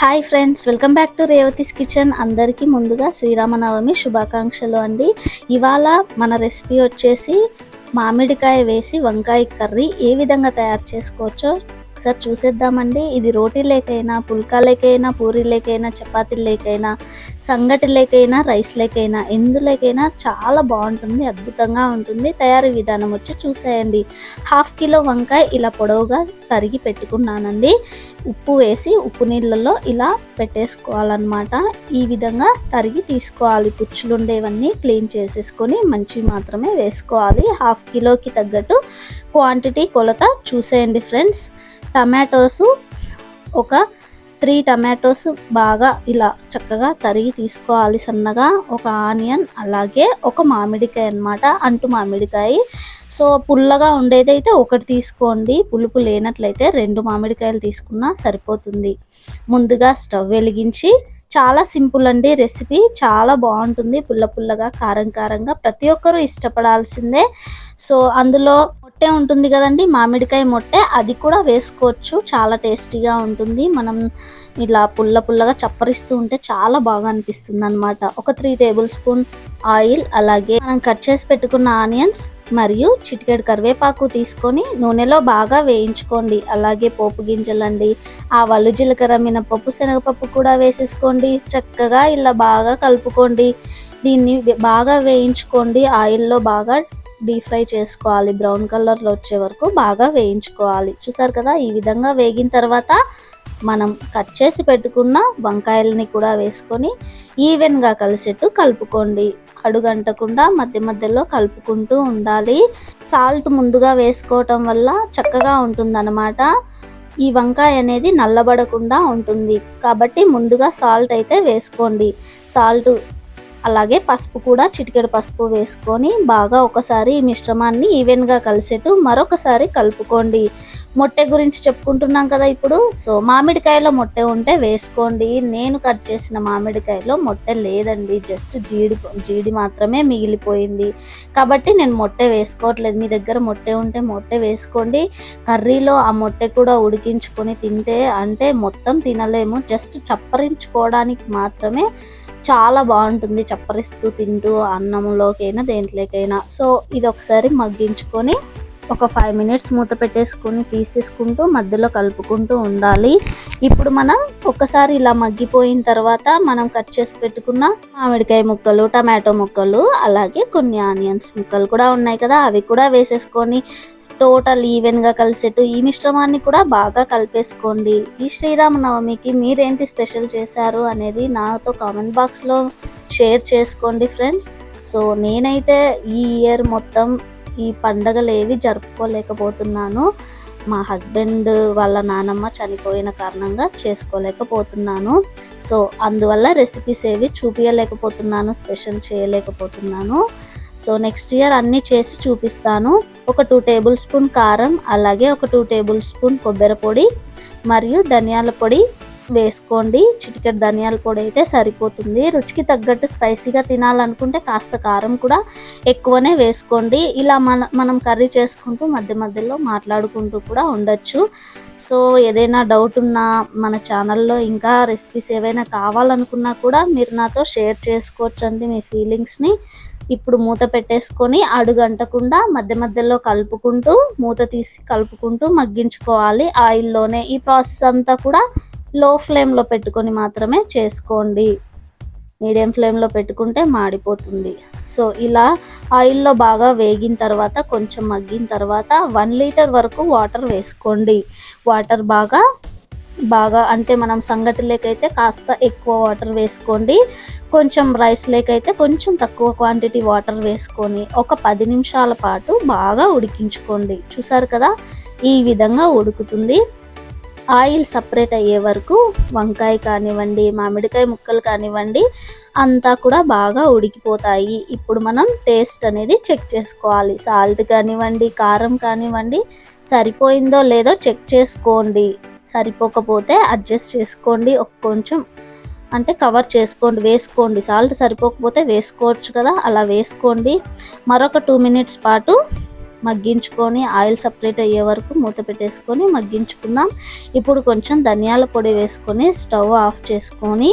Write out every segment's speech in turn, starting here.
Hi friends welcome back to Revathi's kitchen అందరికీ ముందుగా శ్రీరామనవమి శుభాకాంక్షలు అండి. ఇవాళ మన రెసిపీ వచ్చేసి మామిడికాయ వేసి వంకాయ కర్రీ ఏ విధంగా తయారు చేసుకోవచ్చో ఒకసారి చూసేద్దామండి. ఇది రోటీ లేకైనా పుల్కా లేకైనా పూరీ లేకైనా చపాతీ లేకైనా సంగటి లేకైనా రైస్ లేకైనా ఎందులోకైనా చాలా బాగుంటుంది అద్భుతంగా ఉంటుంది. తయారీ విధానం వచ్చి చూసేయండి. హాఫ్ కిలో వంకాయ ఇలా పొడవుగా తరిగి పెట్టుకున్నానండి. ఉప్పు వేసి ఉప్పు నీళ్ళలో ఇలా పెట్టేసుకోవాలన్నమాట. ఈ విధంగా తరిగి తీసుకోవాలి. పుచ్చులు ఉండేవన్నీ క్లీన్ చేసేసుకొని మంచి మాత్రమే వేసుకోవాలి. హాఫ్ కిలోకి తగ్గట్టు క్వాంటిటీ కొలత చూసేయండి ఫ్రెండ్స్. టమాటోస్ ఒక త్రీ టమాటోస్ బాగా ఇలా చక్కగా తరిగి తీసుకోవాలి సన్నగా. ఒక ఆనియన్ అలాగే ఒక మామిడికాయ అన్నమాట అంటు మామిడికాయ. సో పుల్లగా ఉండేదైతే ఒకటి తీసుకోండి. పులుపు లేనట్లయితే రెండు మామిడికాయలు తీసుకున్నా సరిపోతుంది. ముందుగా స్టవ్ వెలిగించి చాలా సింపుల్ అండి రెసిపీ. చాలా బాగుంటుంది. పుల్ల పుల్లగా కారం కారంగా ప్రతి ఒక్కరూ ఇష్టపడాల్సిందే. సో అందులో మొట్టె ఉంటుంది కదండి. మామిడికాయ మొట్టే. అది కూడా వేసుకోవచ్చు. చాలా టేస్టీగా ఉంటుంది. మనం ఇలా పుల్ల పుల్లగా చప్పరిస్తూ ఉంటే చాలా బాగా అనిపిస్తుంది అనమాట ఒక త్రీ టేబుల్ స్పూన్ ఆయిల్ అలాగే మనం కట్ చేసి పెట్టుకున్న ఆనియన్స్ మరియు చిటికెడు కరివేపాకు తీసుకొని నూనెలో బాగా వేయించుకోండి. అలాగే పోపు గింజలండి ఆవాలు జీలకర్ర మినపప్పు శనగపప్పు కూడా వేసేసుకోండి. చక్కగా ఇలా బాగా కలుపుకోండి. దీన్ని బాగా వేయించుకోండి. ఆయిల్లో బాగా డీప్ ఫ్రై చేసుకోవాలి. బ్రౌన్ కలర్లో వచ్చే వరకు బాగా వేయించుకోవాలి. చూసారు కదా? ఈ విధంగా వేగిన తర్వాత మనం కట్ చేసి పెట్టుకున్న వంకాయలని కూడా వేసుకొని ఈవెన్గా కలిసేట్టు కలుపుకోండి. అడుగంటకుండా మధ్య మధ్యలో కలుపుకుంటూ ఉండాలి. సాల్ట్ ముందుగా వేసుకోవటం వల్ల చక్కగా ఉంటుందన్నమాట. ఈ వంకాయ అనేది నల్లబడకుండా ఉంటుంది. కాబట్టి ముందుగా సాల్ట్ అయితే వేసుకోండి. సాల్ట్ అలాగే పసుపు కూడా చిటికెడు పసుపు వేసుకొని బాగా ఒకసారి ఈ మిశ్రమాన్ని ఈవెన్గా కలిసేట్టు మరొకసారి కలుపుకోండి. మొట్టె గురించి చెప్పుకుంటున్నాం కదా ఇప్పుడు. సో మామిడికాయలో మొట్టె ఉంటే వేసుకోండి. నేను కట్ చేసిన మామిడికాయలో మొట్టె లేదండి. జస్ట్ జీడి జీడి మాత్రమే మిగిలిపోయింది. కాబట్టి నేను మొట్టె వేసుకోవట్లేదు. మీ దగ్గర మొట్టె ఉంటే మొట్టె వేసుకోండి. కర్రీలో ఆ మొట్టె కూడా ఉడికించుకొని తింటే అంటే మొత్తం తినలేము. జస్ట్ చప్పరించుకోవడానికి మాత్రమే చాలా బాగుంటుంది. చప్పరిస్తూ తింటూ అన్నంలోకైనా దేంట్లోకైనా. సో ఇది ఒకసారి మగ్గించుకొని ఒక ఫైవ్ మినిట్స్ మూత పెట్టేసుకొని తీసేసుకుంటూ మధ్యలో కలుపుకుంటూ ఉండాలి. ఇప్పుడు మనం ఒకసారి ఇలా మగ్గిపోయిన తర్వాత మనం కట్ చేసి పెట్టుకున్న మామిడికాయ ముక్కలు టమాటో ముక్కలు అలాగే కొన్ని ఆనియన్స్ ముక్కలు కూడా ఉన్నాయి కదా అవి కూడా వేసేసుకొని టోటల్ ఈవెన్గా కలిసేట్టు ఈ మిశ్రమాన్ని కూడా బాగా కలిపేసుకోండి. ఈ శ్రీరామనవమికి మీరేంటి స్పెషల్ చేశారు అనేది నాతో కామెంట్ బాక్స్లో షేర్ చేసుకోండి ఫ్రెండ్స్ సో నేనైతే ఈ ఇయర్ మొత్తం ఈ పండగలు ఏవి జరుపుకోలేకపోతున్నాను. మా హస్బెండ్ వాళ్ళ నానమ్మ చనిపోయిన కారణంగా చేసుకోలేకపోతున్నాను. సో అందువల్ల రెసిపీస్ ఏవి చూపించలేకపోతున్నాను స్పెషల్ చేయలేకపోతున్నాను. సో నెక్స్ట్ ఇయర్ అన్నీ చేసి చూపిస్తాను. ఒక టూ టేబుల్ స్పూన్ కారం అలాగే ఒక టూ టేబుల్ స్పూన్ కొబ్బరి పొడి మరియు ధనియాల పొడి వేసుకోండి. చిటికెట్ ధనియాల పొడి అయితే సరిపోతుంది. రుచికి తగ్గట్టు స్పైసీగా తినాలనుకుంటే కాస్త కారం కూడా ఎక్కువనే వేసుకోండి. ఇలా మన మనం కర్రీ చేసుకుంటూ మధ్య మధ్యలో మాట్లాడుకుంటూ కూడా ఉండొచ్చు. సో ఏదైనా డౌట్ ఉన్నా మన ఛానల్లో ఇంకా రెసిపీస్ ఏవైనా కావాలనుకున్నా కూడా మీరు నాతో షేర్ చేసుకోవచ్చండి మీ ఫీలింగ్స్ని. ఇప్పుడు మూత పెట్టేసుకొని అడుగంటకుండా మధ్య మధ్యలో కలుపుకుంటూ మూత తీసి కలుపుకుంటూ మగ్గించుకోవాలి. ఆయిల్లోనే ఈ ప్రాసెస్ అంతా కూడా లో ఫ్లేమ్లో పెట్టుకొని మాత్రమే చేసుకోండి. మీడియం ఫ్లేమ్లో పెట్టుకుంటే మాడిపోతుంది. సో ఇలా ఆయిల్లో బాగా వేగిన తర్వాత కొంచెం మగ్గిన తర్వాత వన్ లీటర్ వరకు వాటర్ వేసుకోండి. వాటర్ బాగా బాగా అంటే మనం సంగటి లేకైతే కాస్త ఎక్కువ వాటర్ వేసుకోండి. కొంచెం రైస్ లేకైతే కొంచెం తక్కువ క్వాంటిటీ వాటర్ వేసుకొని ఒక పది నిమిషాల పాటు బాగా ఉడికించుకోండి. చూసారు కదా? ఈ విధంగా ఉడుకుతుంది. ఆయిల్ సపరేట్ అయ్యే వరకు వంకాయ కానివ్వండి మామిడికాయ ముక్కలు కానివ్వండి అంతా కూడా బాగా ఉడికిపోతాయి. ఇప్పుడు మనం టేస్ట్ అనేది చెక్ చేసుకోవాలి. సాల్ట్ కానివ్వండి కారం కానివ్వండి సరిపోయిందో లేదో చెక్ చేసుకోండి. సరిపోకపోతే అడ్జస్ట్ చేసుకోండి. ఒక కొంచెం అంటే కవర్ చేసుకోండి వేసుకోండి. సాల్ట్ సరిపోకపోతే వేసుకోవచ్చు కదా అలా వేసుకోండి. మరొక టూ మినిట్స్ పాటు మగ్గించుకొని ఆయిల్ సపరేట్ అయ్యే వరకు మూత పెట్టేసుకొని మగ్గించుకుందాం. ఇప్పుడు కొంచెం ధనియాల పొడి వేసుకొని స్టవ్ ఆఫ్ చేసుకొని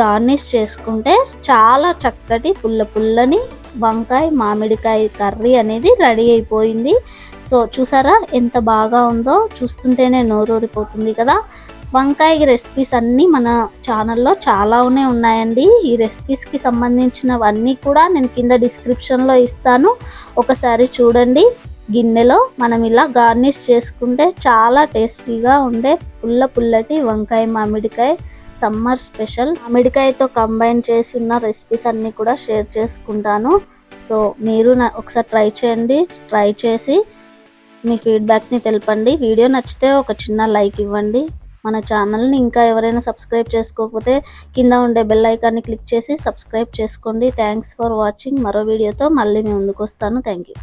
గార్నిష్ చేసుకుంటే చాలా చక్కటి పుల్ల పుల్లని వంకాయ మామిడికాయ కర్రీ అనేది రెడీ అయిపోయింది. సో చూసారా ఎంత బాగా ఉందో? చూస్తుంటేనే నోరూరిపోతుంది కదా. వంకాయ రెసిపీస్ అన్నీ మన ఛానల్లో చాలానే ఉన్నాయండి. ఈ రెసిపీస్కి సంబంధించినవన్నీ కూడా నేను కింద డిస్క్రిప్షన్లో ఇస్తాను. ఒకసారి చూడండి. గిన్నెలో మనం ఇలా గార్నిష్ చేసుకుంటే చాలా టేస్టీగా ఉండే పుల్ల పుల్లటి వంకాయ మామిడికాయ సమ్మర్ స్పెషల్ మామిడికాయతో కంబైన్ చేసి ఉన్న రెసిపీస్ అన్నీ కూడా షేర్ చేసుకుంటాను. సో మీరు ఒకసారి ట్రై చేయండి. ట్రై చేసి మీ ఫీడ్బ్యాక్ని తెలపండి. వీడియో నచ్చితే ఒక చిన్న లైక్ ఇవ్వండి. మన ఛానల్ని ఇంకా ఎవరైనా సబ్స్క్రైబ్ చేసుకోకపోతే కింద ఉండే బెల్ ఐకాన్ని క్లిక్ చేసి సబ్స్క్రైబ్ చేసుకోండి. థ్యాంక్స్ ఫర్ వాచింగ్ మరో వీడియోతో మళ్ళీ మీ ముందుకు వస్తాను. Thank you